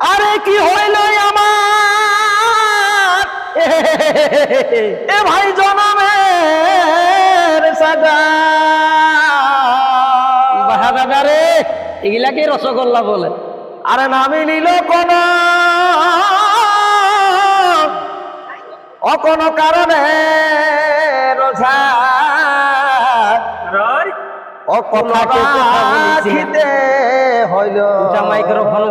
আরে কি হইল আমার? এ ভাই জনমের সাজা। বাহাদা রে এগুলাকে রসগোল্লা বলে? আরে নামি নিল কোন। অকোন কারণে অকলাখিতে হইল মাইক্রোফোন।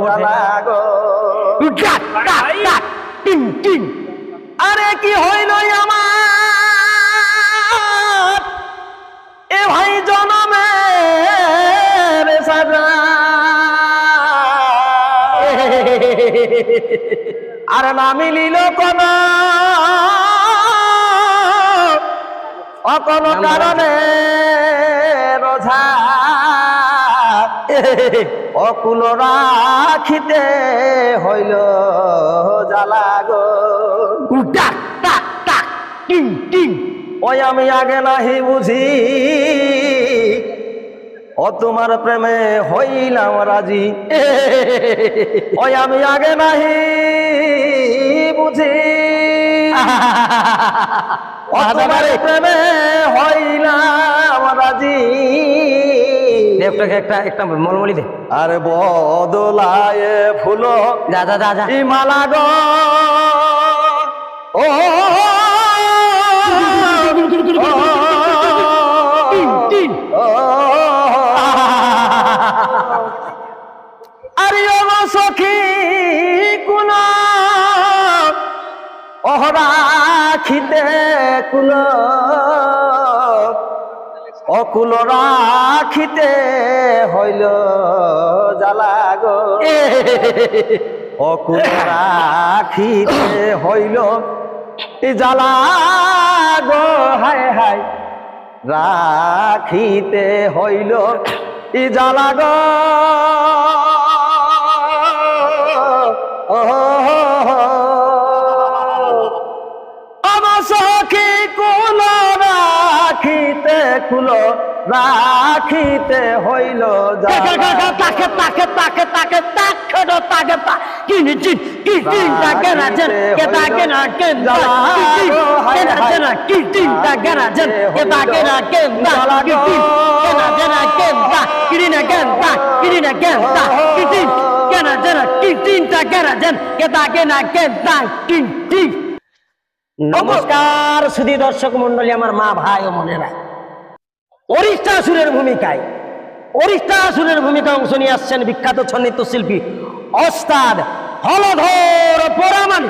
আরে কি হইল আমার? এ ভাই আর না মিলিল কোন। অকোন কারণে রোজা অকুল রাখিতে হইল জ্বালা গো। টাক টাক টাক টিং টিং। ওই আমি আগে নাহি বুঝি। ও তোমার প্রেমে হইলাম রাজি ওই আমি আগে নাহি বুঝি ও তোমার প্রেমে হইলাম রাজি দেবটাকে একটা একটা মলমলি দে আরে বদলায় ফুল যা যা যা যা মালা গো ও সখী কুল অকুল রাখিতে হইল জ্বালা গো। অকুল রাখিতে হইল জ্বালা গো, হায় হায়। রাখিতে হইল জ্বালা গো। আমার সখী কুল রাখিতে কুল রাখিতে হইল তাকে তাকে তাকে তাকে তাকে তাকে কিনি চিন কি চিন তাকে রাজেন কে তাকে না কে কে রাজেন কি চিন তাকে রাজেন কে তাকে না কে কি চিন কে রাজেন কে কিনি না কে কিনি না কে তা? নমস্কার, সুধি দর্শক মন্ডলী আমার মা, ভাই ও মনেরা অরিষ্টাসুরের ভূমিকায় অরিষ্টাসুরের ভূমিকা অংশ নিয়ে আসছেন বিখ্যাত ছন্নিত শিল্পী অস্তাদ হলধর পরামানি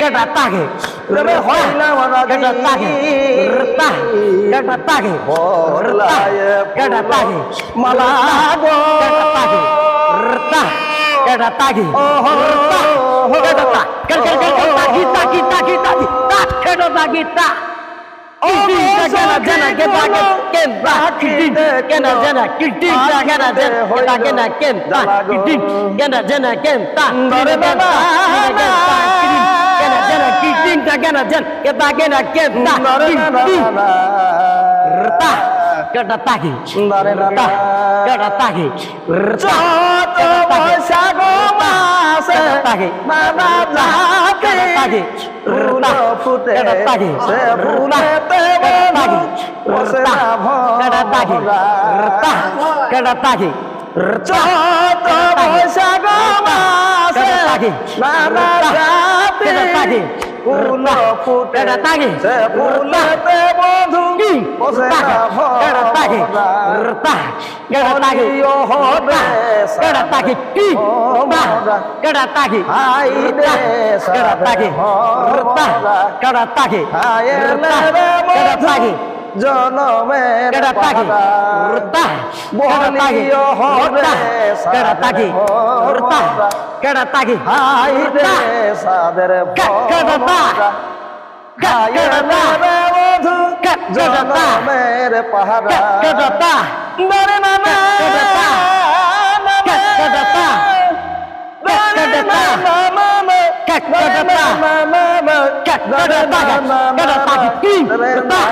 কিটিং তাকে প্রেমে হইলাম কেটা তাকে তা কেটা তাকে কেটা তাকে মালা গো কেটা তাকে তা কেটা তাকে কেটা তা কেটা কেটা তাকি তাকি তাকি তাকি তা কেটা তাকি তা কেনা কেন তা কিটিং কেনা জেনা কিটিং কেনা জেন কে তাকে না কেন তা কিটিং কেনা জেনা কেন তা কিটিং কেনা জেনা কিটিং কেনা জেন কে তাকে না। কেন তা কিটিং রতা কেটা তাকি রতা কেটা তাকি রতা যত বৈশাখ মাসে তাকে নানা জাতি তাকে ফুল ফুটে কেটা তাকি সে ফুলেতে বধূ বসে না কেটা তাকি রতা কেটা তাকি যত বৈশাখ মাসে নানা জাতি কেটা তাকি ফুল ফুটে কেটা তাকি সে ফুলেতে বধূ বসে না কেটা তাকি রতা কেটা তাকি মরিও হবে কেটা তাকি কি কেটা তাকি হাই রে কেটা তাকি রতা কেটা তাকি হায় রতা রে কেটা তাকি জনমের কেডা তাকি পাহারা। রুতা বলিও হবে কেডা তাকি রুতা সাদের কেডা তাকি হাই রে সাদের কেডা তা কেডা রে বধু কেডা তা জনমের পাহারা কেডা তা দরে নানা কেডা তা কেডা তা কেডা তা কেডা তা কেডা তাকি কেডা তাকি কি রুতা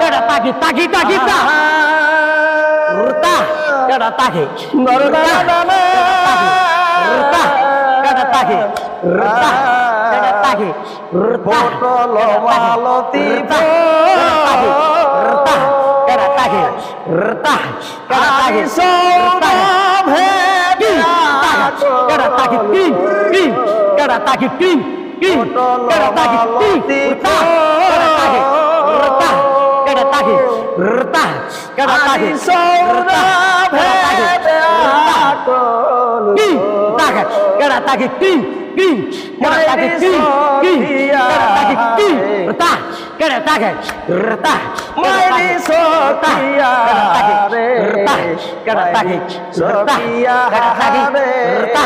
কেডা তাকি তাকি তাকি তা রুতা কেডা তাকি রুতা কেডা তাকি কেডা তাকি রুতা পটল মালতী কেডা তাকি রুতা কেডা তাকি রুতা কেডা তাকি কি কেডা তাকি কেডা তাকি তাকি তাকি তাকি তাকে কেডা তাকে কি কি কেডা তাকে কি কি কেডা তাকে কি রতা কেডা তাকে রতা মাইরি সখিয়া রে কেডা তাকে রতা কেডা তাকে রতা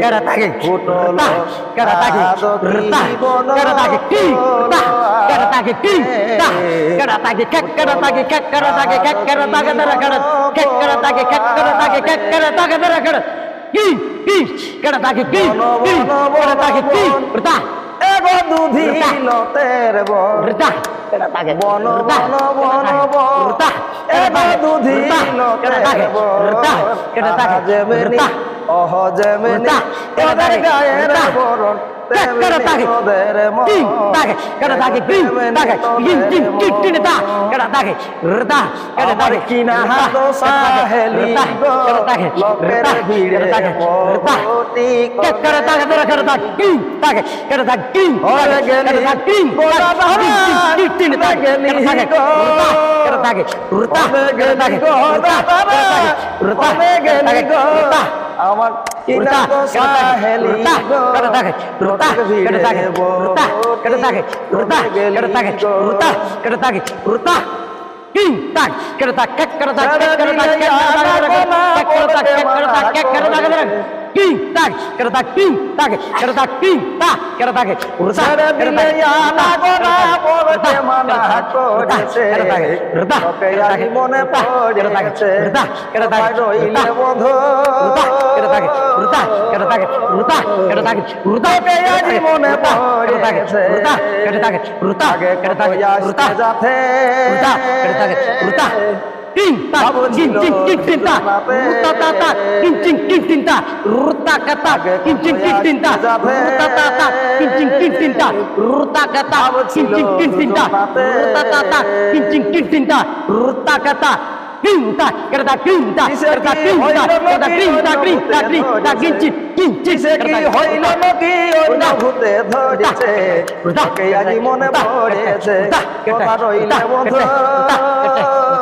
কেডা তাকে রতা কেডা তাকে রতা কেডা তাকে কি রতা কেডা তাকে কি তা কেডা তাকে কেক কেডা তাকে কেক কেডা তাকে কেক কেডা তাকে দরা কেডা কেক কেডা তাকে কেক কেডা তাকে কেক কেডা তাকে দরা কেডা কি? কি? কেডা তাকে কি? কি? কেডা তাকে কি? রতা এগো দুধি লতের বন রতা কেডা তাকে? বন বন বন বন রতা এগো দুধি লতের রতা কেডা তাকে? অহ রতা, কেডা তোদের মন মন। কি তাকে গেলি কেডা তাকে গো। রতা কেডা তাকে রতা ওরে কেডা গেলি তাকে গো, রতা দাদা, রতা ওরে গেলি গো। রতা আমার কিনা রতা তো সাহেলি রতা গো। কেডা তাকে লোকের ভিড়ে কেডা তাকে রতা কেডা তাকে রতা ওরে গেলি কেডা তাকে গো। রতা কেডা তাকে রতা কি তাক কেডা তাক কেক কেডা তাক কেক কেডা তাক কেক কেডা তাক কেক কেডা তাক কেক কেডা তাক কেডা তাক কি তাক কেডা তাক কি তাক কেডা তাক কি তা কেডা তাকে রতা ছেড়ে দিলে আনা গোনা পড়তে মানা করেছে। রতা তোকে আজ মনে পড়েছে। রতা কেডা তাকে তোমায় রইলে বন্ধু। রতা কেডা তাকে রতা কেডা তাকে রতা কেডা তাকে রতা তোকে আজ মনে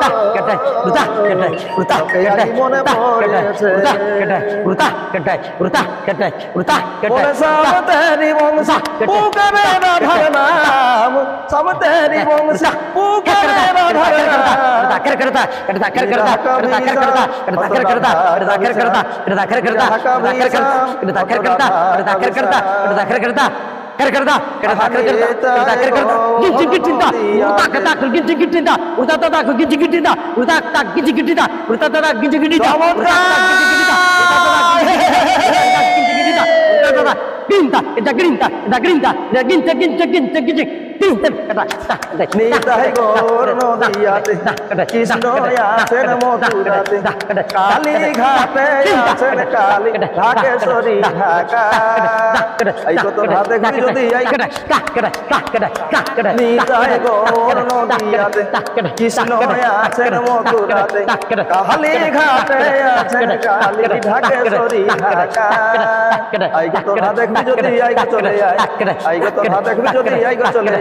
கட்டாய் உருதா கட்டாய் உருதா கட்டாய் உருதா கட்டாய் உருதா கட்டாய் உருதா கட்டாய் உருதா கட்டாய் சமதரி வம்சா பூகவே ராதனாம் சமதரி வம்சா பூகவே ராதனாம் கர करता करता कर करता करता कर करता करता कर करता करता कर करता करता कर करता करता कर करता करता कर करता करता कर करता करता कर करता tak ting ting ting ting tak ruta ta ta ting ting ting ting tak ruta kata ting ting ting ting tak ruta ta ta ting ting ting ting tak ruta kata ting ting ting ting tak ruta ta ta ting ting ting ting tak ruta kata Kinta, kereta kinta, kereta kinta, kereta kinta, kinta, kinta, kinci, kinci, কিসে কি হইল নাকি অনুভূতে ধরেছে তোকে আজ মনে পড়েছে কথা রইলে বন্ধু তোকে আজ মনে পড়েছে বলে সামতেরি বংশ পুকারে না ধরনাম সামতেরি বংশ পুকারে না ধরনাম Ginta, এটা grinta, এটা grinta, এটা ginta, ginta, ginta, ginta, ginta, kata, kata, kata, Nitai Gour নদিয়াতে Krishna আছেন মথুরাতে কালী ঘাটে আছেন কালী ঢাকেশ্বরী ঢাকা এই কত হাতে ঘুরি যদি এই নিতাই গৌর নদিয়াতে কৃষ্ণ আছেন মথুরাতে কালী ঘাটে আছেন কালী ঢাকেশ্বরী ঢাকা এই কত হাতে ঘুরি যদি এই চলে আয় এই কত হাতে ঘুরি যদি এই চলে নিতাই গৌর নদিয়াতে কৃষ্ণ আছেন মথুরাতে কাহালি ঘাটে আছেন কালী ঢাকেশ্বরী ঢাকা বাড়ি, বাড়ি, বাড়ি। কিটিন কিটিন উড়তাকটা কিটিন কিটিন কিটিন কিটিন উড়তাকটা কিনটা এটা কিনটা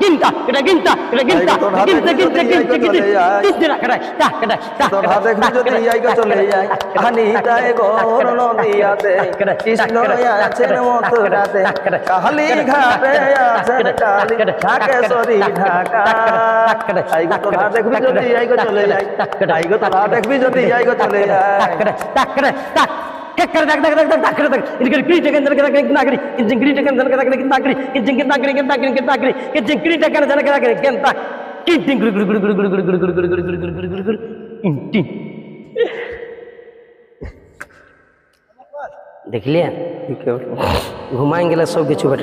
কিনতা এটা কিনতা এটা কিনতা কিনতে কিনতে কিনতে কিনতে কিনতে না কেটাই তা কেটাই তা হাতে খুঁজতে ইয়াই গো চলে যাই হানি তাই গো নদিয়াতে কৃষ্ণ আছেন মথুরাতে কালি ঘাটে আছেন কালি ঢাকে সরি ঢাকা আই গো তো হাতে খুঁজতে ইয়াই গো চলে যাই আই গো তো হাতে খুঁজতে ইয়াই গো চলে যাই তাক কেটাই তাক কেটাই তাক कक्कर दक दक दक दक दक दक इनके ग्री टकन जन दक कितना करी इन जिंगरी टकन जन दक कितना करी इन जिंग कितना करी कितना करी कितना करी के जिंगरी टकन जन दक कितना टिन टिन गुरु गुरु गुरु गुरु गुरु गुरु गुरु गुरु गुरु गुरु गुरु गुरु गुरु गुरु इन टिन देख लिया घुमाएँगे सब के चुपट